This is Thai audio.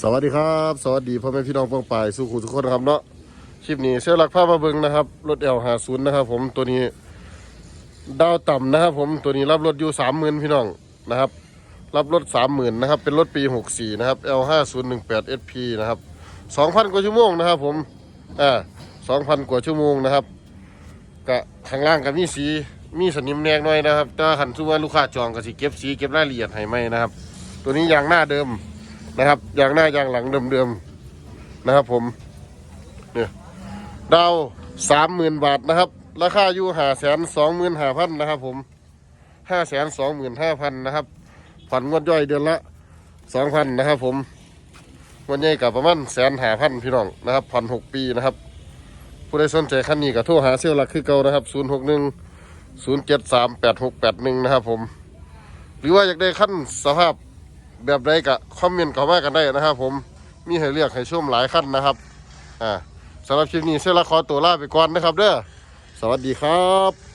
สวัสดีครับ สวัสดีพ่อแม่พี่น้องป้องปายสู้ขู่ทุกคนนะครับเนาะคลิปนี้เชื่อหลักภาพมาเบิงนะครับรถเอลหาศูนย์นะครับ ผมตัวนี้ดาวต่ำนะครับ ผมตัวนี้รับรถอยู่สามหมื่นพี่น้องนะครับ รับรถสามหมื่นนะครับ เป็นรถปีหกสี่นะครับ L ห้าศูนย์หนึ่งแปด SP นะครับสองพันกว่าชั่วโมงนะครับ ผมอ่าสองพันกว่าชั่วโมงนะครับกะข้างล่างกับมีสีมีสนิมแนกหน่อยนะครับแต่ขันสู้ว่าลูกค้าจองก็สิเก็บสีเก็บรายละเอียดให้ไหมนะครับ ตัวนี้ยางหน้าเดิม นะครับยางหน้ายางหลังเดิมๆนะครับผมเนี่ยดาวสามหมื่นบาทนะครับ ราคาอยู่ห้าแสนสองหมื่นห้าพันนะครับผมห้าแสนสองหมื่นห้าพันนะครับผ่อนงวดย่อยเดือนละสองพันนะครับผมงวันใหญ่กับประมาณแสนห้าพันพี่น้องนะครับผ่อนหกปีนะครับ ผู้ใดสนใจคันนี้ก็โทรหาเซลล์หลักคือเก่านะครับศูนย์หกหนึ่งศูนย์เจ็ดสามแปดหกแปดหนึ่งนะครับผม หรือว่าอยากได้ขั้นสภาพ แบบใดก็คอมเมนต์เข้ามากันได้นะครับผมมีให้เลือกให้ชมหลายขั้นนะครับอ่าสำหรับคลิปนี้เสร็จแล้วขอตัวลาไปก่อนนะครับเด้อสวัสดีครับ